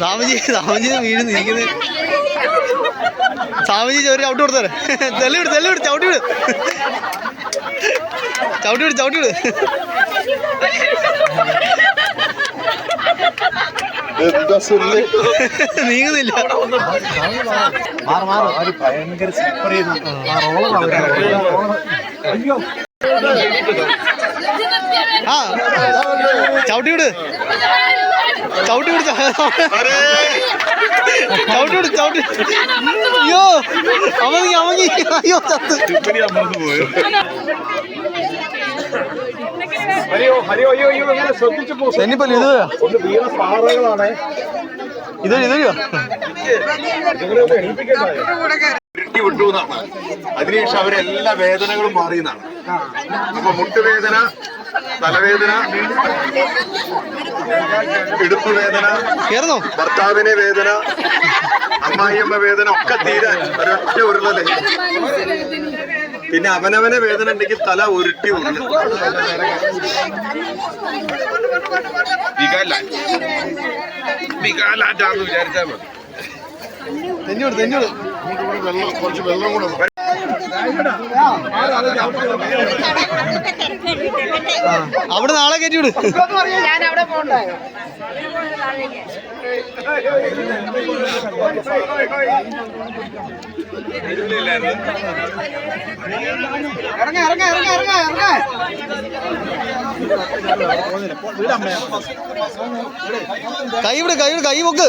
സ്വാമിജി സ്വാമിജി വീട് ഇരിക്കുന്നത് സ്വാമിജി ചോറി ഔട്ട് കൊടുത്തേ. തെല്ലി വിട് തെല്ലി വിട് ചവിട്ടി വിട്. ചവിട്ടി വിട് ചവിട്ടി വിട്. നീങ്ങുന്നില്ല. ഭയങ്കര സ്ലിപ്പർ ആ ചവിട്ടി വിട്. ചവിട്ടി വിട് ചവിട്ടി വിട്. ചവിട്ടി അയ്യോ അവങ്ങി അവങ്ങി അയ്യോ ചത്ത്. ഇത്? ഉരുട്ടി വിട്ടു എന്നാണ്. അതിനുശേഷം അവരെല്ലാ വേദനകളും മാറിയെന്നാണ്. അപ്പൊ മുട്ടുവേദന തലവേദന ഇടുപ്പ് വേദന കേറുന്നോ? ഭർത്താവിനെ വേദന അമ്മായിയമ്മ വേദന ഒക്കെ തീരാൻ ഒരൊറ്റ ഉരുളല്ലേ പിന്നെ അവനവനെ വേദന ഉണ്ടെങ്കിൽ തല ഉരുട്ടി ഉരുളും. വികാലാറ്റാന്ന് വിചാരിച്ചാൽ മതി. തെന്നോട് തെന്നോട് വെള്ളം കുറച്ച് വെള്ളം കൂടെ അവിടെ നാളെ കയറ്റി വിട്. ഞാൻ അവിടെ പോണ്ടായോ ഇറങ്ങ ഇറങ്ങ ഇറങ്ങ ഇറങ്ങ ഇറങ്ങ. കൈ വിട് കൈ വിട് കൈ പൊക്ക്.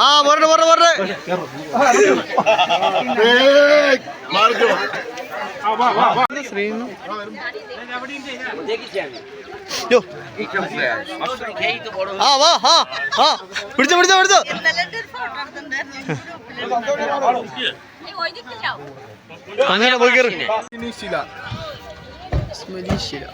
ആ വരട്ടെ വരട്ടെ വരട്ടെ. ശ്രീനു യോ ആ വാ ആ ആ. പിടിച്ചോ പിടിച്ചോ പിടിച്ചോ. അങ്ങനെ പോയി കയറി? സ്മരീശില